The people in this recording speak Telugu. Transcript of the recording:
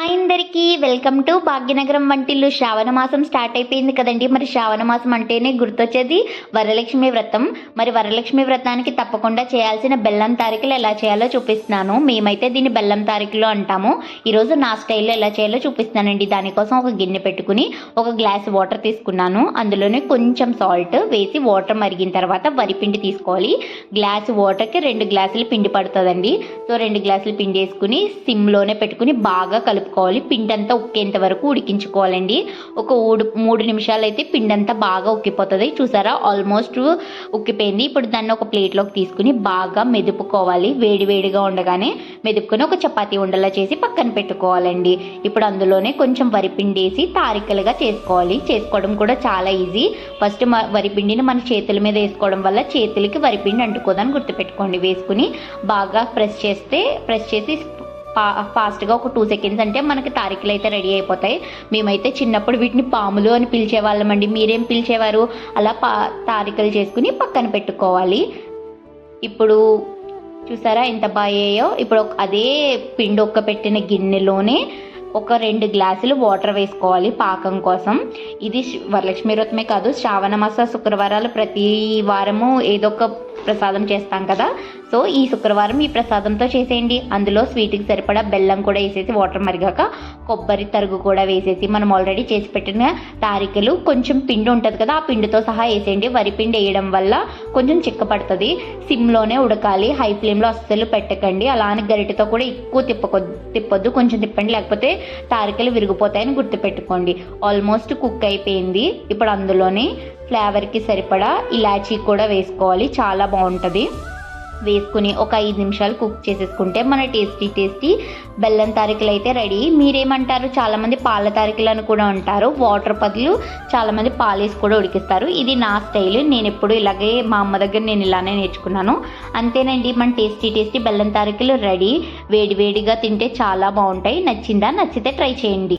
హాయ్ అందరికీ వెల్కమ్ టు భాగ్యనగరం వంటిల్లు శ్రావణ మాసం స్టార్ట్ అయిపోయింది కదండి. మరి శ్రావణ మాసం అంటేనే గుర్తొచ్చేది వరలక్ష్మి వ్రతం. మరి వరలక్ష్మి వ్రతానికి తప్పకుండా చేయాల్సిన బెల్లం తారీఖులు ఎలా చేయాలో చూపిస్తున్నాను. మేమైతే దీన్ని బెల్లం తారీఖులు అంటాము. ఈరోజు నా స్టైల్లో ఎలా చేయాలో చూపిస్తున్నానండి. దానికోసం ఒక గిన్నె పెట్టుకుని ఒక గ్లాస్ వాటర్ తీసుకున్నాను. అందులోనే కొంచెం సాల్ట్ వేసి వాటర్ మరిగిన తర్వాత వరిపిండి తీసుకోవాలి. గ్లాస్ వాటర్కి రెండు గ్లాసులు పిండి పడుతుందండి. సో రెండు గ్లాసులు పిండి వేసుకుని సిమ్లోనే పెట్టుకుని బాగా కలుపుకోవాలి. పిండి అంతా ఉక్కేంత వరకు ఉడికించుకోవాలండి. ఒక ఊడు మూడు నిమిషాలు అయితే పిండి అంతా బాగా ఉక్కిపోతుంది. చూసారా? ఆల్మోస్ట్ ఉక్కిపోయింది. ఇప్పుడు దాన్ని ఒక ప్లేట్లోకి తీసుకుని బాగా మెదుపుకోవాలి. వేడివేడిగా ఉండగానే మెదుపుకొని ఒక చపాతీ ఉండలా చేసి పక్కన పెట్టుకోవాలండి. ఇప్పుడు అందులోనే కొంచెం వరిపిండి వేసి తారికలుగా చేసుకోవాలి. చేసుకోవడం కూడా చాలా ఈజీ. ఫస్ట్ వరిపిండిని మన చేతుల మీద వేసుకోవడం వల్ల చేతులకి వరిపిండి అంటుకోదని గుర్తుపెట్టుకోండి. వేసుకుని బాగా ప్రెస్ చేస్తే ప్రెస్ చేసి పా ఫాస్ట్గా ఒక టూ సెకండ్స్ అంటే మనకి తారీఖులు అయితే రెడీ అయిపోతాయి. మేమైతే చిన్నప్పుడు వీటిని పాములు అని పిలిచేవాళ్ళమండి. మీరేం పిలిచేవారు? అలా పా తారీఖులు చేసుకుని పక్కన పెట్టుకోవాలి. ఇప్పుడు చూసారా ఎంత బాగాయో? ఇప్పుడు అదే పిండి ఒక్క పెట్టిన గిన్నెలోనే ఒక రెండు గ్లాసులు వాటర్ వేసుకోవాలి పాకం కోసం. ఇది వరలక్ష్మి వ్రతమే కాదు శ్రావణ మాస శుక్రవారాలు ప్రతి వారము ఏదో ఒక ప్రసాదం చేస్తాం కదా. సో ఈ శుక్రవారం ఈ ప్రసాదంతో చేసేయండి. అందులో స్వీట్కి సరిపడా బెల్లం కూడా వేసేసి వాటర్ మరిగాక కొబ్బరి తరుగు కూడా వేసేసి మనం ఆల్రెడీ చేసి పెట్టిన తారికలు కొంచెం పిండి ఉంటుంది కదా ఆ పిండితో సహా వేసేయండి. వరి పిండి వేయడం వల్ల కొంచెం చిక్కపడుతుంది. సిమ్లోనే ఉడకాలి హై ఫ్లేమ్లో అస్సలు పెట్టకండి. అలానే గరిటతో కూడా ఎక్కువ తిప్పకొ తిప్పొద్దు కొంచెం తిప్పండి. లేకపోతే తారికలు విరిగిపోతాయని గుర్తుపెట్టుకోండి. ఆల్మోస్ట్ కుక్ అయిపోయింది. ఇప్పుడు అందులోనే ఫ్లేవర్కి సరిపడా ఇలాచీ కూడా వేసుకోవాలి. చాలా బాగుంటుంది. వేసుకుని ఒక ఐదు నిమిషాలు కుక్ చేసేసుకుంటే మన టేస్టీ టేస్టీ బెల్లం తారికలు అయితే రెడీ. మీరేమంటారు? చాలామంది పాల తారికలు అని కూడా అంటారు వాటర్ బదులు చాలామంది పాలేసి కూడా ఉడికిస్తారు. ఇది నా స్టైల్. నేను ఎప్పుడు ఇలాగే మా అమ్మ దగ్గర నేను ఇలానే నేర్చుకున్నాను. అంతేనండి మన టేస్టీ టేస్టీ బెల్లం తారికలు రెడీ. వేడివేడిగా తింటే చాలా బాగుంటాయి. నచ్చిందా? నచ్చితే ట్రై చేయండి.